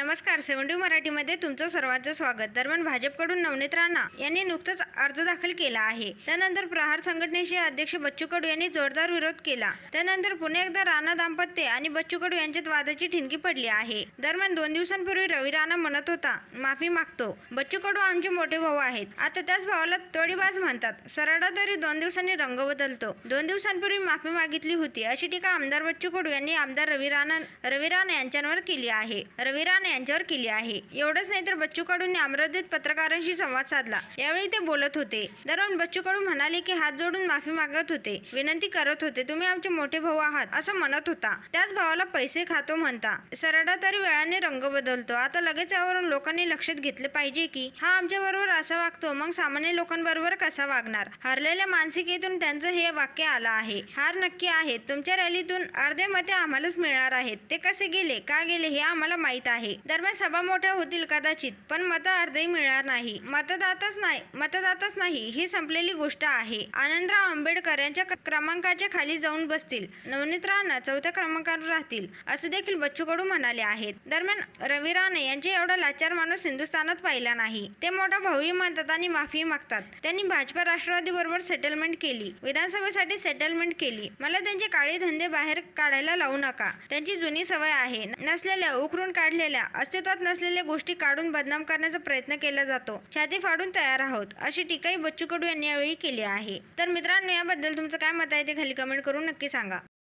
नमस्कार सेवंडी मराठीमध्ये तुमचं सर्वांचं स्वागत. दरम्यान भाजपकडून नवनीत राणा यांनी नुकताच अर्ज दाखल केला आहे. त्यानंतर प्रहार संघटनेचे अध्यक्ष बच्चू कडू यांनी जोरदार विरोध केला. त्यानंतर पुन्हा एकदा राणा दाम्पत्य आणि बच्चू कडू यांच्यात वादाची ठिणगी पडली आहे. दरम्यान दोन दिवसांपूर्वी रवी राणा म्हणत होता माफी मागतो. बच्चू कडू आमचे मोठे भाऊ आहेत. आता त्याच भावाला तोडीबाज म्हणतात. सरडा तरी दोन दिवसांनी रंग बदलतो. दोन दिवसांपूर्वी माफी मागितली होती. अशी टीका आमदार बच्चू कडू यांनी आमदार रवी राणा रवी राणा यांच्यावर केली आहे. रवी राणा यांच्यावर केली आहे. एवढंच नाही तर बच्चू कडूंनी अमरावतीत पत्रकारांशी संवाद साधला. यावेळी ते बोलत होते. दरम्यान बच्चू कडू म्हणाले की हात जोडून माफी मागत होते. विनंती करत होते तुम्ही आमचे मोठे भाऊ आहात असं म्हणत होता. त्याच भावाला पैसे खातो म्हणता. सरडा तरी वेळाने रंग बदलतो. आता लगेच यावरून लोकांनी लक्षात घेतले पाहिजे की हा आमच्या बरोबर असा वागतो मग सामान्य लोकांबरोबर कसा वागणार? हरलेल्या मानसिकेतून त्यांचं हे वाक्य आलं आहे. हार नक्की आहे तुमच्या रॅलीतून अर्धे मते आम्हालाच मिळणार आहेत. ते कसे गेले का गेले हे आम्हाला माहीत आहे. दरम्यान सभा मोठ्या होतील कदाचित पण मतं अर्धही मिळणार नाही. मतदातच नाही मतदातच नाही ही संपलेली गोष्ट आहे. आनंदराव आंबेडकर यांच्या क- क्रमांकाच्या खाली जाऊन बसतील. नवनीत राणा चौथ्या क्रमांकावर राहतील असे देखील बच्चू कडू म्हणाले आहेत. दरम्यान रवी राणे यांचे एवढा लाचार माणूस हिंदुस्थानात पाहिला नाही. ते मोठा भाऊही मानतात आणि माफी मागतात. त्यांनी भाजपा राष्ट्रवादी बरोबर सेटलमेंट केली. विधानसभेसाठी सेटलमेंट केली. मला त्यांचे काळे धंदे बाहेर काढायला लावू नका. त्यांची जुनी सवय आहे. नसलेल्या उखरून काढलेल्या अस्तित्वात नसलेल्या गोष्टी काढून बदनाम करण्याचा प्रयत्न केला जातो. छाती फाडून तयार आहोत अशी टीकाही बच्चू कडू यांनी यावेळी केली आहे. तर मित्रांनो याबद्दल तुमचं काय मत आहे ते खाली कमेंट करून नक्की सांगा.